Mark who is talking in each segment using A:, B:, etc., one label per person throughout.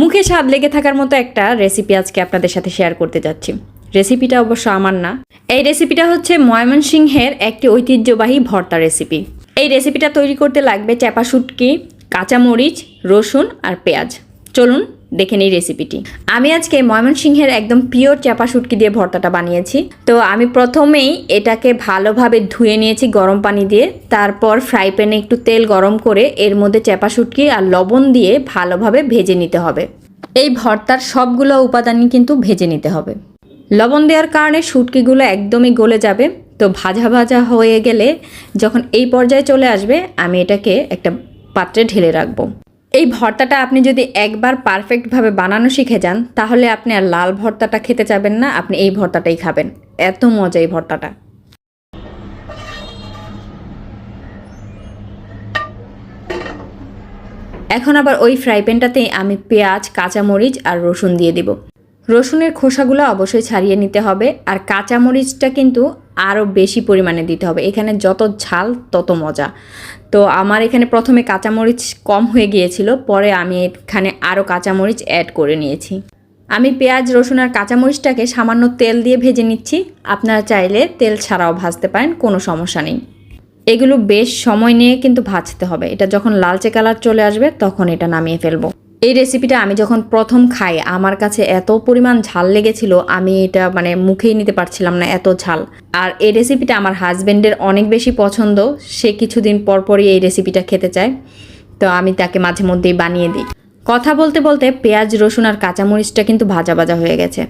A: মুখে স্বাদ লেগে থাকার মতো একটা রেসিপি আজকে আপনাদের সাথে শেয়ার করতে যাচ্ছি। রেসিপিটা অবশ্য আমার না। এই রেসিপিটা হচ্ছে ময়মনসিংহের একটি ঐতিহ্যবাহী ভর্তা রেসিপি এই রেসিপিটা তৈরি করতে লাগবে চ্যাপা শুটকি কাঁচামরিচ, রসুন আর পেঁয়াজ। চলুন দেখে নিই রেসিপিটি আমি আজকে ময়মনসিংহের একদম পিওর চাপা শুটকি দিয়ে ভর্তাটা বানিয়েছি। তো আমি প্রথমেই এটাকে ভালোভাবে ধুয়ে নিয়েছি গরম পানি দিয়ে। তারপর ফ্রাই প্যানে একটু তেল গরম করে এর মধ্যে চাপা শুটকি আর লবণ দিয়ে ভালোভাবে ভেজে নিতে হবে। এই ভর্তার সবগুলো উপাদানই কিন্তু ভেজে নিতে হবে। লবণ দেওয়ার কারণে শুটকিগুলো একদমই গলে যাবে। তো ভাজা ভাজা হয়ে গেলে যখন এই পর্যায়ে চলে আসবে, আমি এটাকে একটা পাত্রে ঢেলে রাখব। এই ভর্তাটা আপনি যদি একবার পারফেক্টভাবে বানানো শিখে যান, তাহলে আপনি আর লাল ভর্তাটা খেতে চাবেন না, আপনি এই ভর্তাটাই খাবেন। এত মজা এই ভর্তাটা। এখন আবার ওই ফ্রাই প্যানটাতেই আমি পেঁয়াজ, কাঁচামরিচ আর রসুন দিয়ে দিব। রসুনের খোসাগুলো অবশ্যই ছাড়িয়ে নিতে হবে আর কাঁচামরিচটা কিন্তু আরও বেশি পরিমাণে দিতে হবে। এখানে যত ঝাল, তত মজা। তো আমার এখানে প্রথমে কাঁচামরিচ কম হয়ে গিয়েছিল, পরে আমি এখানে আরও কাঁচামরিচ অ্যাড করে নিয়েছি। আমি পেঁয়াজ, রসুন আর কাঁচামরিচটাকে সামান্য তেল দিয়ে ভেজে নিচ্ছি। আপনারা চাইলে তেল ছাড়াও ভাজতে পারেন, কোনো সমস্যা নেই। এগুলো বেশ সময় নিয়ে কিন্তু ভাজতে হবে। এটা যখন লালচে কালার চলে আসবে, তখন এটা নামিয়ে ফেলব। এই রেসিপিটা আমি যখন প্রথম খাই, আমার কাছে এত পরিমাণ ঝাল লেগেছিল, আমি এটা মানে মুখেই নিতে পারছিলাম না এত ঝাল। আর এই রেসিপিটা আমার হাজব্যান্ডের অনেক বেশি পছন্দ, সে কিছুদিন পর পরই এই রেসিপিটা খেতে চায়। তো আমি তাকে মাঝে মধ্যেই বানিয়ে দিই। কথা বলতে বলতে পেঁয়াজ, রসুন আর কাঁচামরিচটা কিন্তু ভাজা ভাজা হয়ে গেছে।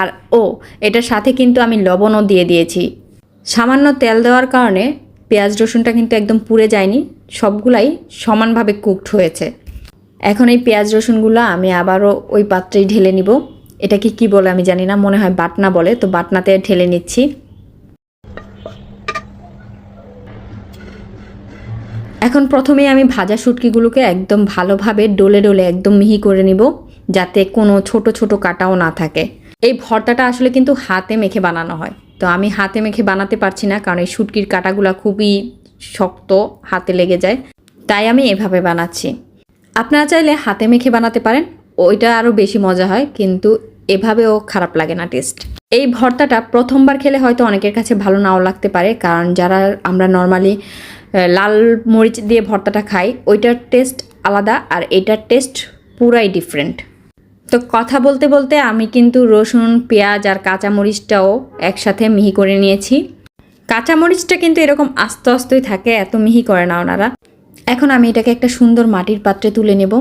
A: আর ও, এটার সাথে কিন্তু আমি লবণও দিয়ে দিয়েছি। সামান্য তেল দেওয়ার কারণে পেঁয়াজ, রসুনটা কিন্তু একদম পুড়ে যায়নি, সবগুলাই সমানভাবে কুকড হয়েছে। এখন এই পেঁয়াজ রসুনগুলো আমি আবারও ওই পাত্রেই ঢেলে নিব। এটাকে কি বলে আমি জানি না, মনে হয় বাটনা বলে, তো বাটনাতে ঢেলে নিচ্ছি। এখন প্রথমেই আমি ভাজা শুটকিগুলোকে একদম ভালোভাবে ডলে ডলে একদম মিহি করে নিব, যাতে কোনো ছোট ছোট কাটাও না থাকে। এই ভর্তাটা আসলে কিন্তু হাতে মেখে বানানো হয়। তো আমি হাতে মেখে বানাতে পারছি না, কারণ এই শুটকির কাটাগুলো খুবই শক্ত, হাতে লেগে যায়। তাই আমি এভাবে বানাচ্ছি। আপনারা চাইলে হাতে মেখে বানাতে পারেন, ওইটা আরও বেশি মজা হয়, কিন্তু এভাবেও খারাপ লাগে না টেস্ট এই ভর্তাটা প্রথমবার খেলে হয়তো অনেকের কাছে ভালো নাও লাগতে পারে, কারণ যারা আমরা নর্মালি লাল মরিচ দিয়ে ভর্তাটা খাই, ওইটার টেস্ট আলাদা আর এটার টেস্ট পুরাই ডিফারেন্ট তো কথা বলতে বলতে আমি কিন্তু রসুন, পেঁয়াজ আর কাঁচামরিচটাও একসাথে মিহি করে নিয়েছি। কাঁচামরিচটা কিন্তু এরকম আস্তে আস্তেই থাকে, এত মিহি করে না ওনারা। এখন আমি এটাকে একটা সুন্দর মাটির পাত্রে তুলে নেব।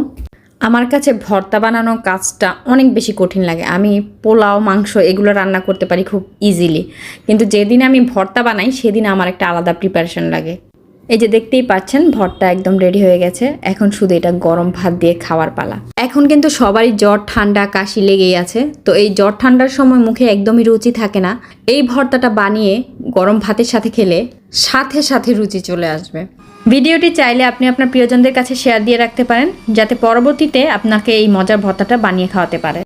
A: আমার কাছে ভর্তা বানানোর কাজটা অনেক বেশি কঠিন লাগে। আমি পোলাও, মাংস এগুলো রান্না করতে পারি খুব ইজিলি কিন্তু যেদিন আমি ভর্তা বানাই, সেদিন আমার একটা আলাদা প্রিপারেশন লাগে। এই যে দেখতেই পাচ্ছেন, ভর্তা একদম রেডি হয়ে গেছে। এখন শুধু এটা গরম ভাত দিয়ে খাওয়ার পালা। এখন কিন্তু সবারই জ্বর, ঠান্ডা, কাশি লেগেই আছে। তো এই জ্বর, ঠান্ডার সময় মুখে একদমই রুচি থাকে না। এই ভর্তাটা বানিয়ে গরম ভাতের সাথে খেলে সাথে সাথে রুচি চলে আসবে। ভিডিওটি চাইলে আপনি আপনার প্রিয়জনদের কাছে শেয়ার দিয়ে রাখতে পারেন, যাতে পরবর্তীতে আপনাকে এই মজার ভর্তাটা বানিয়ে খাওয়াতে পারে।